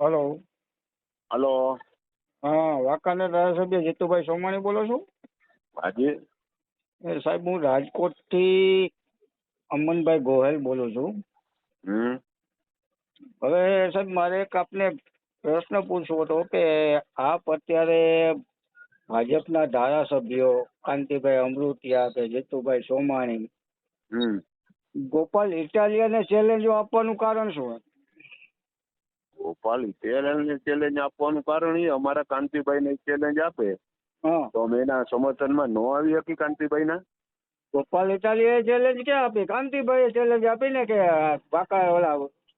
Hello. Hello. હા વાંકાનેર ધારાસભ્ય જીતુભાઈ સોમાણી બોલો છો? હાજી. એ સાહેબ હું રાજકોટથી અમનભાઈ ગોહેલ બોલું છું. હમ. હવે સાહેબ મારે એક આપને પ્રશ્ન પૂછવો હતો કે આપ અત્યારે ભાજપના ધારાસભ્યો કાંતિભાઈ અમૃતિયા કે જીતુભાઈ સોમાણી ગોપાલ ઇટાલિયાને ચેલેન્જો આપવાનું કારણ શું ગોપાલ ચેલેન્જ ચેલેન્જ આપવાનું કારણ એ અમારા કાંતિભાઈ ને ચેલેન્જ આપે. હા. તો અમે એના સમર્થનમાં ન આવી શકી કાંતિભાઈ ના ગોપાલ ઇટાલિયાએ ચેલેન્જ ક્યાં આપી? કાંતિભાઈએ ચેલેન્જ આપીને કે પાકા ઓલા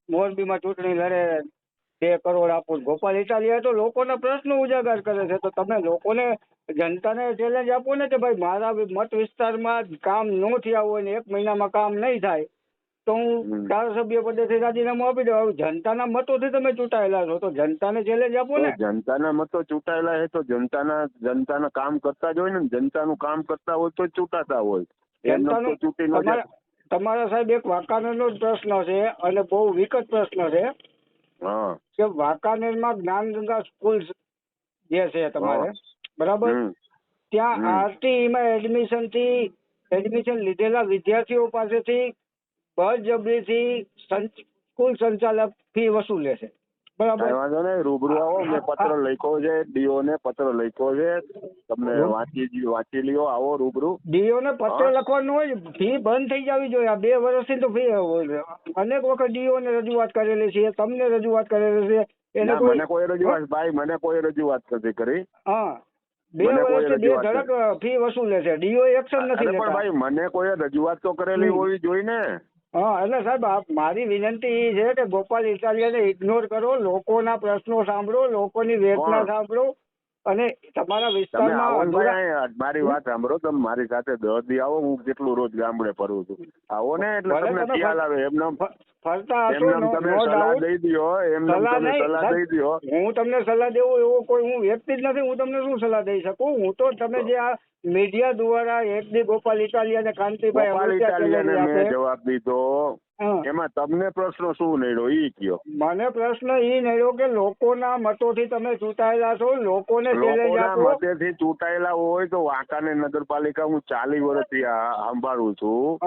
મોરબીમાં ચૂંટણી લડે બે કરોડ આપું. ગોપાલ ઇટાલિયા તો લોકોના પ્રશ્નો ઉજાગર કરે છે. તો તમે લોકોને જનતાને ચેલેન્જ આપો ને કે ભાઈ મારા મત વિસ્તારમાં કામ ન થયા હોય ને એક મહિનામાં કામ નહીં થાય. તો હું ધારાસભ્ય પદેથી રાજીનામું આપી દઉં. હવે જનતાના મતોથી તમે ચૂંટાયેલા છો તો જનતાને ચેલેન્જ આપો ને. જનતાના મતો ચૂંટાયેલા છે તો જનતાના જનતાના કામ કરતા જ હોય ને જનતાનું કામ કરતા હોય તો ચૂંટાતા હોય. એમને ચૂંટી ન તમારા જાય. તમારા સાહેબ એક વાંકાનેરનો જ પ્રશ્ન છે અને બહુ વિકટ પ્રશ્ન છે હા. કે વાંકાનેરમાં જ્ઞાનગંગા સ્કૂલ જે છે તમારે બરાબર? ત્યાં આરટીઈમાં એડમિશનથી એડમિશન લીધેલા વિદ્યાર્થીઓ પાસેથી બળજબરીથી કુલ સ્કૂલ સંચાલક ફી વસૂલે છે બરાબર? વાંધો નહીં રૂબરૂ આવો મેં પત્ર લખ્યો છે ડીઓ ને પત્ર લખ્યો છે. તમને વાંચી વાંચી લ્યો આવો રૂબરૂ. ડીઓ ને પત્ર લખવાનું હોય ફી બંધ થઈ જવી જોઈએ. આ બે વર્ષથી તો ફી અનેક વખત ડીઓ ને રજૂઆત કરેલી છે તમને રજૂઆત કરેલી છે. એને મને કોઈ રજૂઆત ભાઈ મને કોઈ રજૂઆત નથી કરી. હા. બે વર્ષથી બે ધડક ફી વસૂલે છે. ડીઓ એક્શન નથી પણ ભાઈ મને કોઈ રજૂઆત તો કરેલી હોવી જોઈએ ને. હા એટલે સાહેબ આપ મારી વિનંતી એ છે કે ગોપાલ ઇટાલિયાને ઇગ્નોર કરો લોકોના પ્રશ્નો સાંભળો લોકોની વેદના સાંભળો અને તમારા વિસ્તારમાં મારી વાત સાંભળો તમે મારી સાથે દર્દી આવો હું કેટલું રોજ ગામડે ફરું છું. આવો ને એટલે તમને ખ્યાલ આવે એમને ફરતા હશો સલાહ દઈ દો એમને સલાહ દઈ દો હું તમને સલાહ દેવું એવો કોઈ હું વ્યક્તિ જ નથી હું તમને શું સલાહ દઈ શકું? હું તો તમે જે આ મીડિયા દ્વારા એક દી ગોપાલ ઇટાલિયા અને કાંતિભાઈ ગોપાલ ઇટાલિયાને મેં જવાબ દીધો. એમાં તમને પ્રશ્ન શું નડ્યો? ઈ કયો. મને પ્રશ્ન એ નડ્યો કે લોકોના મતોથી તમે ચૂંટાયેલા છો લોકોને લોકોના મતેથી ચૂંટાયેલા હોય તો વાંકાને નગરપાલિકા હું ચાલી વર્ષથી આ સંભાળું છું.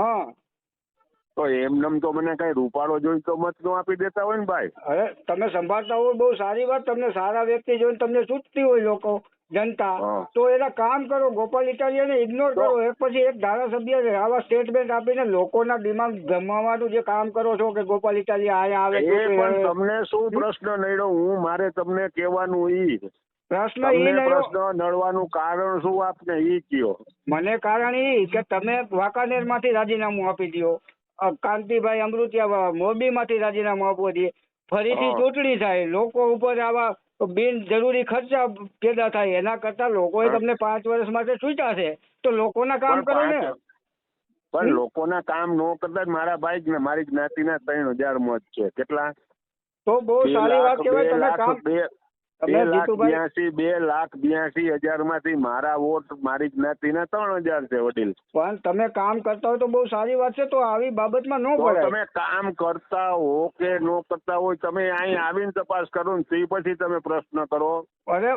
તો એમનેમ તો મને કઈ રૂપાળો જોઈ તો મત નો આપી દેતા હોય ને ભાઈ? અરે તમે સંભાળતા હોય બહુ સારી વાત તમને સારા વ્યક્તિ જોઈને તમને ચૂંટતી હોય લોકો જનતા. તો એના કામ કરો ગોપાલ ઇટાલિયાને ઇગ્નોર કરો. એક પછી એક ધારાસભ્ય આવા સ્ટેટમેન્ટ આપીને લોકોના દિમાગ ગમાવવાનું જે કામ કરો છો કે ગોપાલ ઇટાલિયા આયા આવે એ પણ તમને શું પ્રશ્ન નડ્યો? હું મારે તમને કહેવાનું ઈ. પ્રશ્ન ઈ તમને પ્રશ્ન નડવાનું કારણ શું આપને? ઈ કયો. મને કારણ ઈ કે તમે વાંકાનેરમાંથી રાજીનામું આપી દો કાંતિભાઈ અમૃતિયા મોરબી માંથી રાજીનામું આપવું જોઈએ ફરીથી ચૂંટણી થાય. લોકો ઉપર આવા બિન જરૂરી ખર્ચા પેદા થાય. એના કરતા લોકોએ. તમને પાંચ વર્ષ માટે છૂટા છે. તો લોકોના કામ કરે ને. પણ લોકોના કામ નો કરતા મારા ભાઈ ને મારી જ્ઞાતિના ત્રણ હજાર મત છે. કેટલા? તો બહુ સારી વાત કહેવાય. તમે કામ બે લાખ બ્યાસી બે લાખ બ્યાસી હજારમાંથી મારા વોટ મારી જ્ઞાતિના ત્રણ હજાર છે વડીલ. પણ તમે કામ કરતા હોય તો બહુ સારી વાત છે તો આવી બાબતમાં ન તો પડાય તમે કામ કરતા હો કે ન કરતા હોય તમે અહીં આવીને તપાસ કરો ને તે પછી તમે પ્રશ્ન કરો. અરે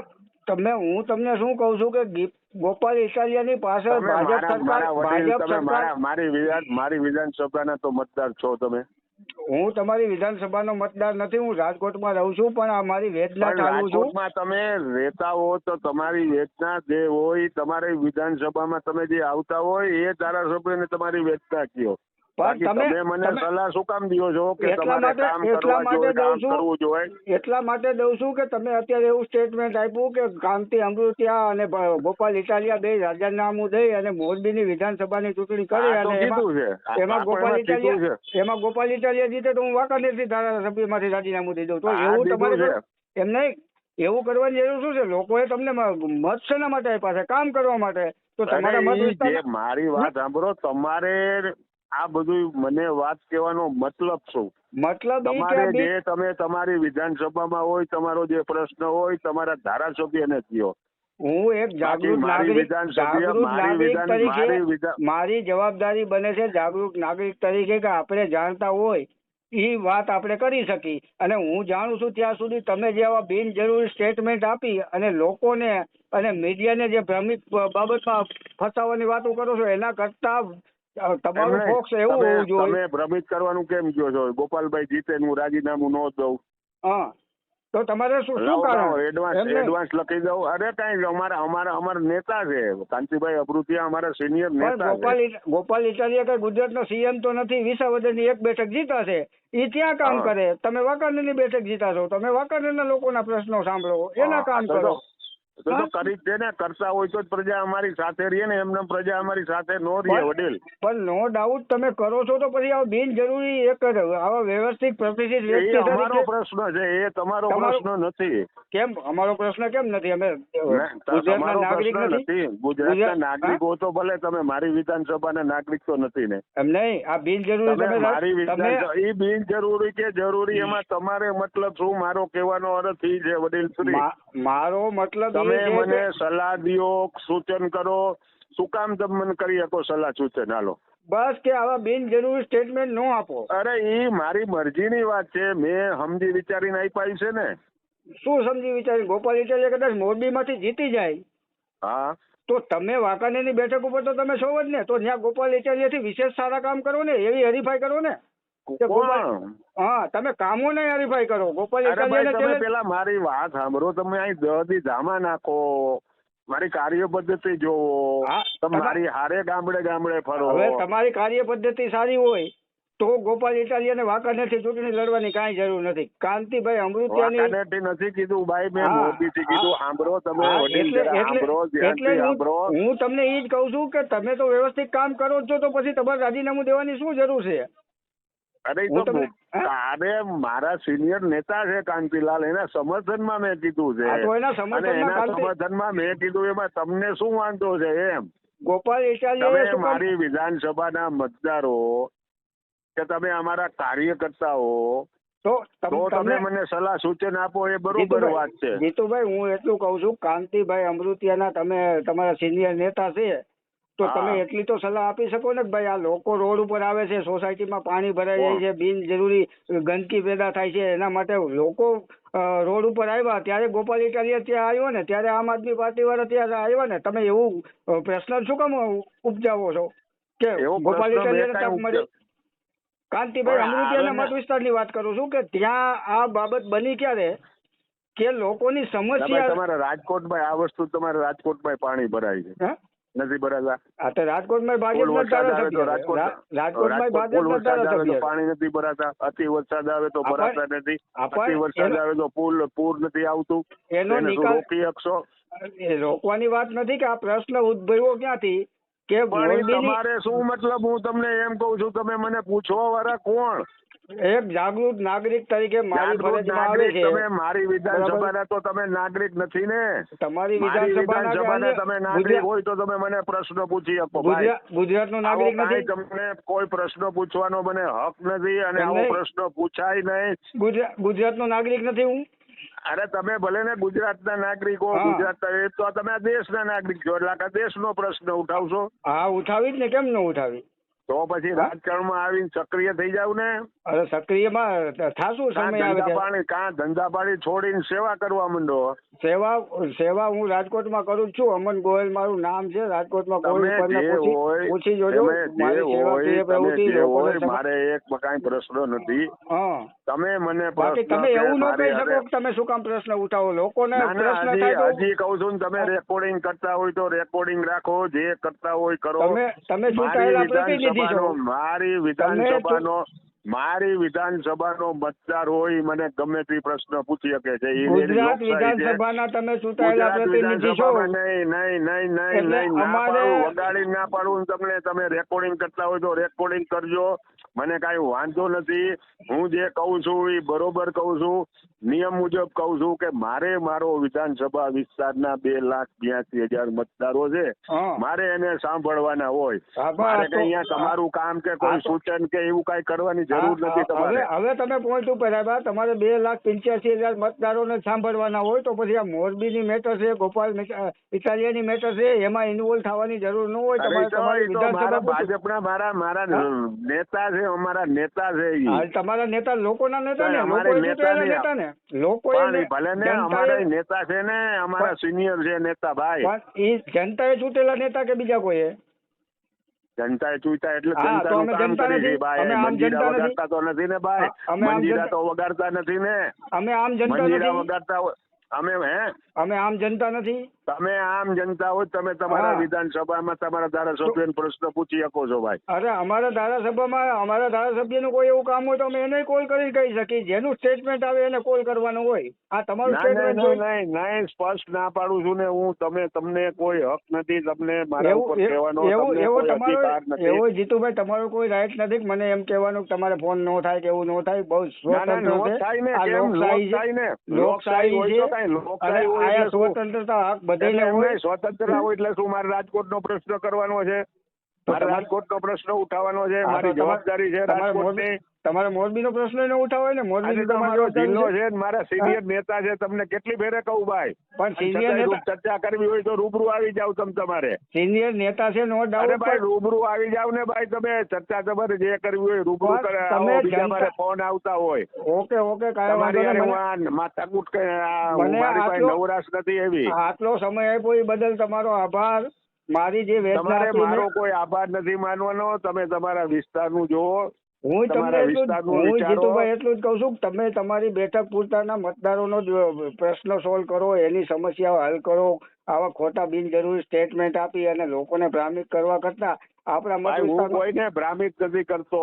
તમે હું તમને શું કહું છું કે ગોપાલ ઇટાલિયાની ની પાસે ભાજપ સરકાર ભાજપ સરકાર મારી વિધાન મારી વિધાનસભાના તો મતદાર છો તમે. હું તમારી વિધાનસભાનો મતદાર નથી હું રાજકોટમાં રહું છું પણ આ મારી વેદના ચાલુ છું. રાજકોટમાં તમે રહેતા હો તો તમારી વેદના જે હોય તમારી વિધાનસભામાં તમે જે આવતા હોય એ ધારાસભ્યને તમારી વેદના કયો પણ તમે તમે મને સલાહ શું કામ દો છો કે એટલા માટે- એટલા માટે દઉં છું. એટલા માટે દઉં છું કે તમે અત્યારે એવું સ્ટેટમેન્ટ આપ્યું કે કાંતિ અમૃતિયા અને ગોપાલ ઇટાલિયા બે રાજીનામું દઈ અને મોરબીની વિધાનસભાની ચૂંટણી કરી અને એમાં ગોપાલ ઇટાલિયા એમાં ગોપાલ ઇટાલિયા જીતે તો હું વાંકાનેરથી ધારાસભ્યમાંથી રાજીનામું દઈ દઉં. તો એવું તમારે. એમ નહીં. એવું કરવાની જરૂર શું છે? લોકોએ તમને મત શેના માટે આપ્યા છે? કામ કરવા માટે? તો તમારા મત વિસ્તાર મારી વાત સાંભળો તમારે આ બધું મને વાત કહેવાનો મતલબ શું? મતલબ તમારે જે તમે તમારી વિધાનસભામાં હોય તમારો જે પ્રશ્ન હોય તમારા ધારાસભ્યને કયો. હું એક જાગૃત નાગરિક જાગૃત નાગરિક તરીકે મારી જવાબદારી બને છે જાગૃત નાગરિક તરીકે કે આપણે જાણતા હોય એ વાત આપણે કરી શકી અને હું જાણું છું ત્યાં સુધી તમે જે આવા બિનજરૂરી સ્ટેટમેન્ટ આપી અને લોકોને અને મીડિયાને જે ભ્રમિત બાબતમાં ફસાવાની વાતો કરો છો એના કરતા તમારું પક્ષ એવું હોવું જોઈએ. તમે ભ્રમિત કરવાનું કેમ કહો છો ગોપાલભાઈ જીતે હું રાજીનામું ન દઉં. હા. તો તમારે શું શું કારણ? એડવાન્સ એડવાન્સ લખી દઉં. અરે કાંઈ અમારા અમારા અમારા નેતા છે. કાંતિભાઈ અભૃતિયા અમારા સિનિયર નેતા ગોપાલ ગોપાલ ઇટાલિયા કઈ ગુજરાતનો સીએમ તો નથી વિસાવદરની એક બેઠક જીતા છે. એ ત્યાં કામ કરે. તમે વાંકાનેરની બેઠક જીતા છો. તમે વાંકાનેરના લોકોના પ્રશ્નો સાંભળો. એના કામ કરો. તો- તો તો કરી જ છે ને કરતા હોય તો જ પ્રજા અમારી સાથે રહીએ ને એમને પ્રજા અમારી સાથે નો રહીએ વડીલ. પણ નો ડાઉટ તમે કરો છો તો પછી આ બિન જરૂરી એક આવા વ્યવસ્થિત પ્રતિષ્ઠિત એ વ્યક્તિ અમારો પ્રશ્ન છે એ તમારો પ્રશ્ન નથી. કેમ? અમારો પ્રશ્ન કેમ નથી? અમે ગુજરાતના નાગરિક નથી. ગુજરાતના નાગરિકો તો ભલે તમે મારી વિધાનસભાના નાગરિક તો નથી ને. એમ નહીં. આ બિન જરૂરી તમે મારી વિધાન એ બિનજરૂરી કે જરૂરી? એમાં તમારે મતલબ શું? મારો કહેવાનો અર્થ ઈ છે વડીલ શ્રી મારો મતલબ તમે મને સલાહ દિયો સૂચન કરો. શું કામ તમે મને કરી શકો સલાહ સૂચન? હાલો. બસ કે આવા બિનજરૂરી સ્ટેટમેન્ટ નો આપો. અરે ઈ મારી મરજીની વાત છે. મેં સમજી વિચારીને આપ્યા છે ને. શું સમજી વિચારી ગોપાલ ઇટાલિયા કદાચ મોરબીમાંથી જીતી જાય. હા. તો તમે વાંકાનેરની બેઠક ઉપર તો તમે છો જ ને. તો ત્યાં ગોપાલ ઇટાલિયાથી વિશેષ સારા કામ કરો ને એવી હરીફાઈ કરો ને. હા તમે કામો ને હરીફાઈ કરો. ગોપાલ તમે પેલા મારી વાત સાંભળો. તમે અહીં દહદી ધામા નાખો. મારી કાર્ય પદ્ધતિ જોવો. હા, તમે તમા- મારી હારે ગામડે ગામડે ફરો. હવે તમારી કાર્ય પદ્ધતિ સારી હોય તો ગોપાલ ઇટાલિયાને નથી ચૂંટણી લડવાની કાંઈ જરૂર નથી. કાંતિભાઈ અમૃતિયાની નથી કીધું ભાઈ મેં મોદી થી કીધું. સાંભળો તમે સાંભળો હું સાંભળો હું તમને એ જ કહું છું કે તમે તો વ્યવસ્થિત કામ કરો જ છો તો પછી તમારે રાજીનામું દેવાની શું જરૂર છે? અરે અરે તો તારે મારા સિનિયર નેતા છે કાંતિલાલ એના સમર્થનમાં મેં કીધું છે. એના સમર્થનમાં એના સમર્થનમાં મેં કીધું એમાં તમને શું વાંધો છે? એમ. ગોપાલ તમે મારી વિધાનસભાના મતદારો કે તમે અમારા કાર્યકર્તાઓ તો તો તમે મને સલાહ સૂચન આપો એ બરોબર વાત છે. જીતુભાઈ હું એટલું કહું છું કાંતિભાઈ અમૃતિયાના તમે તમારા સિનિયર નેતા છે તો તમે એટલી તો સલાહ આપી શકો ને કે ભાઈ આ લોકો રોડ ઉપર આવે છે સોસાયટીમાં પાણી ભરાઈ જાય છે બિનજરૂરી ગંદકી પેદા થાય છે એના માટે લોકો રોડ ઉપર આવ્યા. ત્યારે ગોપાલ ઇટાલિયા ત્યાં આવ્યો ને ત્યારે આમ આદમી પાર્ટી વાળા ત્યાં આવ્યા ને. તમે એવું પ્રશ્ન શું કામ ઉપજાવો છો? કે એવો ગોપાલ પ્રશ્ન મેં ઇટાલિયાને કાંઈ તક મળી? કાંતિભાઈ અમૃતિયાના મત વિસ્તારની વાત કરું છું કે ત્યાં આ બાબત બની ક્યારે? કે લોકોની સમસ્યા તમારા રાજકોટમાં આ વસ્તુ તમારે રાજકોટમાં પાણી ભરાય છે? નથી ભરાતા આ તો રાજકોટમાં ધારાસભ્ય રાજકોટમાં ભાજપના ધારાસભ્ય પાણી નથી ભરાતા અતિ વરસાદ આવે તો ભરાતા નથી. અતિ વરસાદ આવે તો પુલ પૂર નથી આવતું. એનો નિકાલ રોકી શકશો? રોકવાની વાત નથી કે આ પ્રશ્ન ઉદ્ભવ્યો ક્યાંથી? કે તમારે શું મતલબ હું તમને એમ કહું છું તમે મને પૂછવા વાળા કોણ? એક જાગૃત નાગરિક તરીકે મારી ફરજમાં આવે છે. તમે મારી વિધાનસભાના તો તમે નાગરિક નથી ને. તમારી વિધાનસભાના તમે નાગરિક હોય તો તમે મને પ્રશ્ન પૂછી શકો ગુજરાતનો નાગરિક નથી? તમને કોઈ પ્રશ્ન પૂછવાનો મને હક નથી અને આવો પ્રશ્ન પૂછાય નહીં. ગુજરાત ગુજરાતનો નાગરિક નથી હું? અરે તમે ભલે ને ગુજરાતના નાગરિકો ગુજરાત તો તમે આ દેશના નાગરિક છો એટલે આખા દેશનો પ્રશ્ન ઉઠાવશો. હા ઉઠાવી જ ને કેમ ન ઉઠાવી? તો પછી રાજકારણ રાજકારણમાં આવીને સક્રિય થઈ જાવ ને? અરે સક્રિયમાં થાશું સમય આવે પાણી કાં ધંધા પાણી છોડીને સેવા કરવા માંડો? સેવા સેવા હું રાજકોટમાં કરું છું. અમન ગોયલ મારું નામ છે. રાજકોટમાં કોઈ પૂછી પૂછી જોજો. મારી એક કાંઈ પ્રશ્ન નથી. તમે મને બાકી તમે એવું ન કહી શકો કે તમે શું કામ પ્રશ્ન ઉઠાવો. લોકોને પ્રશ્ન હજી થાય હજી કહું છું તમે રેકોર્ડિંગ કરતા હોય તો રેકોર્ડિંગ રાખો. જે કરતા હોય કરો. તમે તમે શું કહેલા વિધાનસભાનો મારી વિધાનસભાનો મારી વિધાનસભાનો મતદાર હોય મને ગમે તે પ્રશ્ન પૂછી શકે છે. ગુજરાત વિધાનસભાના તમે ચૂંટાયેલા પ્રતિનિધિ છો. નહીં નહીં નહીં નહીં નહીં. ના પાડું વગાડી ના પાડું તમને તમે રેકોર્ડિંગ કરતા હોય તો રેકોર્ડિંગ કરજો. મને કાંઈ વાંધો નથી. હું જે કહું છું એ બરોબર કહું છું. નિયમ મુજબ કહું છું કે મારે મારો વિધાનસભા વિસ્તારના બે લાખ બ્યાસી હજાર મતદારો છે. મારે એને સાંભળવાના હોય. મારે કઈ અહીંયા તમારું કામ કે કોઈ સૂચન કે એવું કઈ કરવાની જરૂર નથી તમારે. હવે તમે પોઈન્ટ ઉપર આવ્યા. તમારે બે લાખ પંચ્યાસી હજાર મતદારોને સાંભળવાના હોય તો પછી આ મોરબીની મેટર છે ગોપાલ ઇટાલિયાની મેટર છે એમાં ઇન્વોલ્વ થવાની જરૂર ન હોય. તમારે તમારી વિધાનસભા ભાજપના મારા મારા નેતા છે છે અમારા નેતા છે ઈ. તમારા નેતા લોકોના નેતા ને? અમારે નેતા નેતા ને? ઈ ભલે ને અમારા નેતા છે ને અમારા સિનિયર છે નેતા ભાઈ. એ જનતાએ ચૂંટેલા નેતા કે બીજા કોઈએ? જનતાએ ચૂંટા એટલે જનતાનું કામ જનતા કરી છે નથી. ભાઈ મંજીરા વગાડતા તો નથી ને ભાઈ? મંજીરા તો વગાડતા નથી ને? અમે આમ જનતા મંજીરા વગાડતા અમે હે? અમે આમ જનતા નથી. તમે આમ જનતા હોય તમે તમારા હા. વિધાનસભામાં તમારા ધારાસભ્ય પ્રશ્ન પૂછી શકો છો ભાઈ. અરે અમારા ધારાસભામાં અમારા ધારાસભ્યનું કોઈ એવું કામ હોય તો અમે એને કોલ કરી કહી શકીએ. જેનું સ્ટેટમેન્ટ આવે એને કોલ કરવાનો હોય. આ તમારું સ્ટેટમેન્ટ નહીં નહીં સ્પષ્ટ ના પાડું છું ને હું તમે તમને કોઈ હક નથી તમને મારા ઉપર એવું કહેવાનો એવું તમારો એવો જીતુભાઈ તમારો કોઈ રાઈટ નથી મને એમ કહેવાનું કે તમારે ફોન નો થાય કે એવું નો થાય. બહુ સ્વતંત્ર છે. લોકશાહી છે. લોકશાહી હોય તો કઈ લોકશાહી હોય એટલે? સ્વતંત્રતા હક બધાને હોય. નહીં, સ્વતંત્ર હોય એટલે શું? મારે રાજકોટનો પ્રશ્ન કરવાનો છે. મારે રાજકોટનો પ્રશ્ન ઉઠાવવાનો છે મારી જવાબદારી છે રાજકોટની. તમારે મોરબીનો પ્રશ્ન ન ઉઠાવો ને મોરબી તમારો જિલ્લો છે. ને મારા સિનિયર નેતા છે તમને કેટલી ફેરે કહું ભાઈ? પણ સિનિયર ચર્ચા કરવી હોય તો રૂબરૂ આવી જાવ તમે તમારે. સિનિયર નેતા છે નો ડાઉટ ભાઈ રૂબરૂ આવી જાવ ને ભાઈ તમે ચર્ચા તમારે જે કરવી હોય રૂબરૂ કરે તમે મારે ફોન આવતા હોય. ઓકે ઓકે કાંઈ વાંધો નહીં હારે મને- હું આ માથાકૂટ કે મારી પાસે નવરાશ નથી એવી. આટલો સમય આપ્યો એ બદલ તમારો આભાર. મારી જે તમારે મારો કોઈ આભાર નથી માનવાનો. તમે તમારા વિસ્તારનું જોવો હું તમને હું જીતુભાઈ એટલું જ કહું છું કે તમે તમારી બેઠક પૂરતાના મતદારોનો પ્રશ્ન સોલ્વ કરો એની સમસ્યાઓ હલ કરો આવા ખોટા બિનજરૂરી સ્ટેટમેન્ટ આપી અને લોકોને ભ્રામિક કરવા કરતા આપણા મત કોઈને ભ્રામિક નથી કરતો.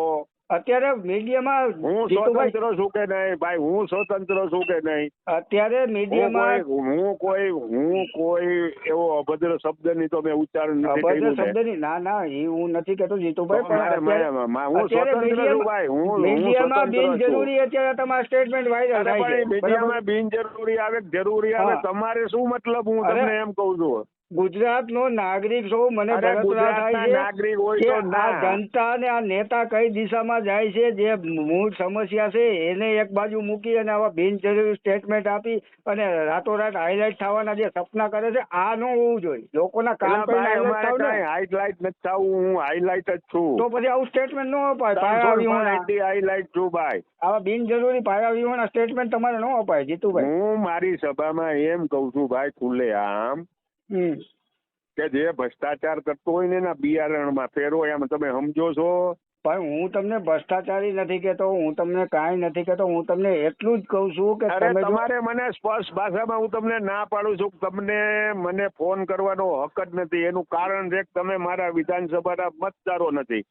અત્યારે મીડિયામાં હું સ્વતંત્ર છું કે નહીં ભાઈ હું સ્વતંત્ર છું કે નહીં? અત્યારે મીડિયામાં હું કોઈ હું કોઈ એવો અભદ્ર શબ્દની તો મેં ઉચ્ચારણ નથી અભદ્ર શબ્દની ના ના એ હું નથી કહેતો જીતુભાઈ પણ હું સ્વતંત્ર છું ભાઈ હું મીડિયામાં બિનજરૂરી અત્યારે તમારા સ્ટેટમેન્ટ વાયરલ થાય છે. મીડિયામાં બિનજરૂરી આવે જરૂરી આવે તમારે શું મતલબ હું તમને એમ કહું છું? ગુજરાતનો નાગરિક છો મને અરે થાય છે કે આ જનતા ને આ નેતા કઈ દિશામાં જાય છે જે મૂળ સમસ્યા છે એને એક બાજુ મૂકી અને આવા બિનજરૂરી સ્ટેટમેન્ટ આપી અને રાતોરાત હાઇલાઇટ થવાના જે સપના કરે છે આ ન હોવું જોઈએ. લોકોના કામ ને. કાંઈ હાઇલાઇટ નથી થવું હું હાઇલાઇટ જ છું. તો પછી આવું સ્ટેટમેન્ટ ન અપાય પાયા વિહોણા એન્ટી હાઇલાઇટ છું ભાઈ. આવા બિનજરૂરી પાયા વિહોણા સ્ટેટમેન્ટ તમારે ન અપાય જીતુભાઈ. હું મારી સભામાં એમ કહું છું ભાઈ ખુલ્લે આમ કે જે ભ્રષ્ટાચાર કરતો હોય ને એના બિયારણમાં ફેરો એમ તમે સમજો છો? પણ હું તમને ભ્રષ્ટાચારી નથી કેતો હું તમને કાંઈ નથી કેતો હું તમને એટલું જ કહું છું કે તમે તમારે મને સ્પષ્ટ ભાષામાં હું તમને ના પાડું છું. તમને મને ફોન કરવાનો હક જ નથી. એનું કારણ છે કે તમે મારા વિધાનસભાના મતદારો નથી.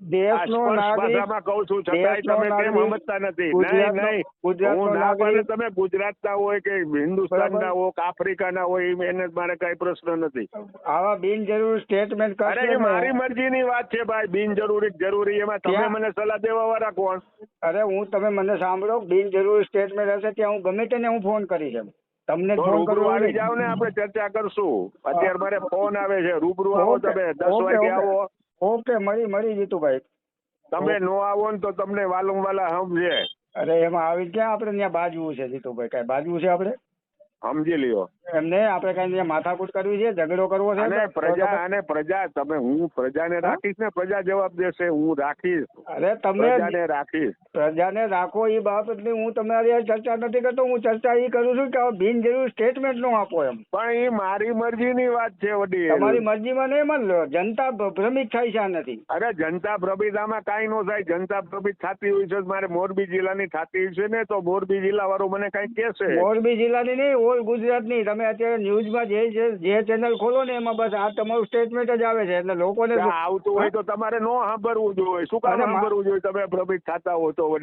દેશનો નાગરિક કહું છું છતાંય તમે કેમ સમજતા નથી? નહીં નહીં. હું ના પાડે તમે ગુજરાતના હોય કે હિન્દુસ્તાનના. હો કે આફ્રિકાના હોય એ એને મારે કઈ પ્રશ્ન નથી. આવા બિનજરૂરી સ્ટેટમેન્ટ અરે મારી ને. મરજીની વાત છે ભાઈ બિનજરૂરી જરૂરી એમાં તમે મને સલાહ દેવા વાળા કોણ અરે હું તમે મને સાંભળો બિનજરૂરી સ્ટેટમેન્ટ હશે ત્યાં હું ગમે તેને હું ફોન કરીશ એમ તમને ફોન રૂબરૂ આવી જાવ ને આપણે ચર્ચા કરશું. અત્યારે મારે ફોન આવે છે. રૂબરૂ આવો તમે દસ વાગે આવો. ઓકે મળી મળી જીતુભાઈ. તમે નો આવો ને તો તમને વાલમ વાલા સમજે અરે એમાં આવી ક્યાં આપણે ત્યાં બાજવું છે જીતુભાઈ? કઈ બાજવું છે આપણે? સમજી લ્યો. એમને આપણે કઈ માથાકૂટ કરવી છે? ઝઘડો કરવો છે? અને પ્રજા અને પ્રજા તમે હું પ્રજાને રાખીશ ને? પ્રજા જવાબ દેશે હું રાખીશ. અરે તમે પ્રજાને રાખીશ. પ્રજાને રાખો એ બાબતની હું તમારી ચર્ચા નથી કરતો હું ચર્ચા એ કરું છું કે બિનજરૂરી સ્ટેટમેન્ટ નો આપો એમ. પણ એ મારી મરજીની વાત છે વડી તમારી મરજીમાં નહીં માનલો જનતા ભ્રમિત થાય છે આનાથી. અરે જનતા પ્રભિતામાં કાંઈ નો થાય. જનતા ભ્રમિત થતી હોય છે મારે મોરબી જિલ્લાની થતી હોય છે ને તો મોરબી જિલ્લા વાળો મને કઈ કહેશે. મોરબી જિલ્લાની નહીં ઓલ ગુજરાતની તમે અત્યારે ન્યૂઝમાં જે જે- ચેનલ ખોલો ને એમાં બસ આ તમારું સ્ટેટમેન્ટ જ આવે છે. એટલે લોકોને આવતું હોય તો તમારે નો સાંભળવું જોઈએ. શું કામ સાંભળવું જોઈએ? તમે ભ્રમિત થતા હો તો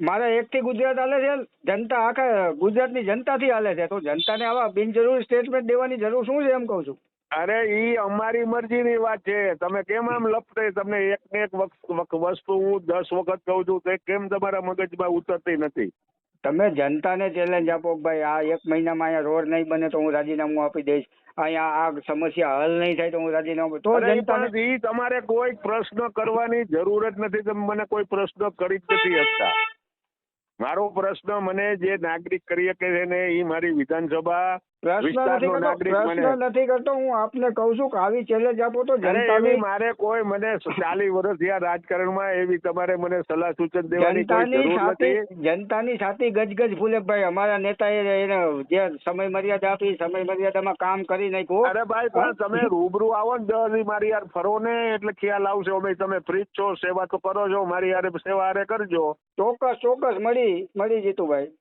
મારે એકથી ગુજરાત હાલે છે. જનતા આખા ગુજરાતની જનતાથી હાલે છે. તો જનતાને આવા બિનજરૂરી સ્ટેટમેન્ટ દેવાની જરૂર શું છે એમ કહું છું? અરે ઈ અમારી મરજીની વાત છે. તમે કેમ આમ લપટે તમને એક ને એક વસ્તુ હું દસ વખત કહું છું તે કેમ તમારા મગજમાં ઉતરતી નથી? તમે જનતાને ચેલેન્જ આપો કે ભાઈ આ એક મહિનામાં અહીંયા રોડ નહીં બને તો હું રાજીનામું આપી દઈશ. અહીંયા આ સમસ્યા હલ નહીં થાય તો હું રાજીનામું તો જનતાને તમારે કોઈ પ્રશ્ન કરવાની જરૂર જ નથી તમે મને કોઈ પ્રશ્ન કરી જ નથી શકતા. મારો પ્રશ્ન મને જે નાગરિક કરી શકે છે ને એ મારી વિધાનસભા પ્રશ્ન નથી કરતો હું આપને કહું છું કે આવી ચેલેન્જ આપો તો જનતાની મારે કોઈ મને ચાલી વર્ષ થયા રાજકારણમાં એવી તમારે મને સલાહ સૂચન દેવાની જનતાની જરૂર જનતાની છાતી ગજગજ ફૂલે ભાઈ અમારા નેતાએ એને જે સમય મર્યાદા આપી સમય મર્યાદામાં કામ કરી નાખ્યું. અરે ભાઈ પણ તમે રૂબરૂ આવો ને દર મારી યાર ફરો ને એટલે ખ્યાલ આવશે ભાઈ તમે ફ્રી છો સેવા તો કરો છો મારી યાર સેવા હારે કરજો. ચોક્કસ ચોક્કસ મળી મળી જીતુભાઈ.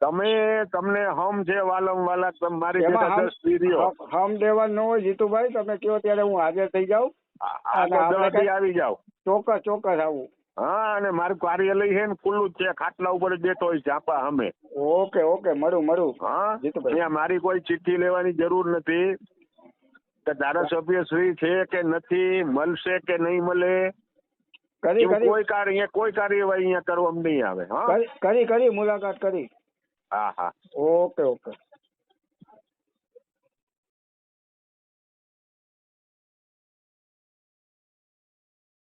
તમે તમને હમ છે વાલમ વાલા તમે મારી એમાં હમ દસ દી હમ- દેવા ન હોય જીતુભાઈ તમે કયો ત્યારે હું હાજર થઈ જાઉં. આ- આ તો અને આપણે દસ દી આવી જાવ ચોક્કસ ચોક્કસ આવું. હા અને મારું કાર્યાલય છે ને ખુલ્લું જ છે ખાટલા ઉપર જ બેઠો હોય ઝાપા અમે ઓકે ઓકે મળું મળું. હા જીતુભાઈ. અહીંયા મારી કોઈ ચિઠ્ઠી લેવાની જરૂર નથી. કે ધારાસભ્ય શ્રી છે કે નથી મળશે કે નહીં મળે. કરી એવું કરી. કોઈ કાર્ય અહીંયા કોઈ કાર્યવાહી અહીંયા કરવામાં નહીં આવે હા. કરી કરી કરી મુલાકાત કરી. હા હા ઓકે ઓકે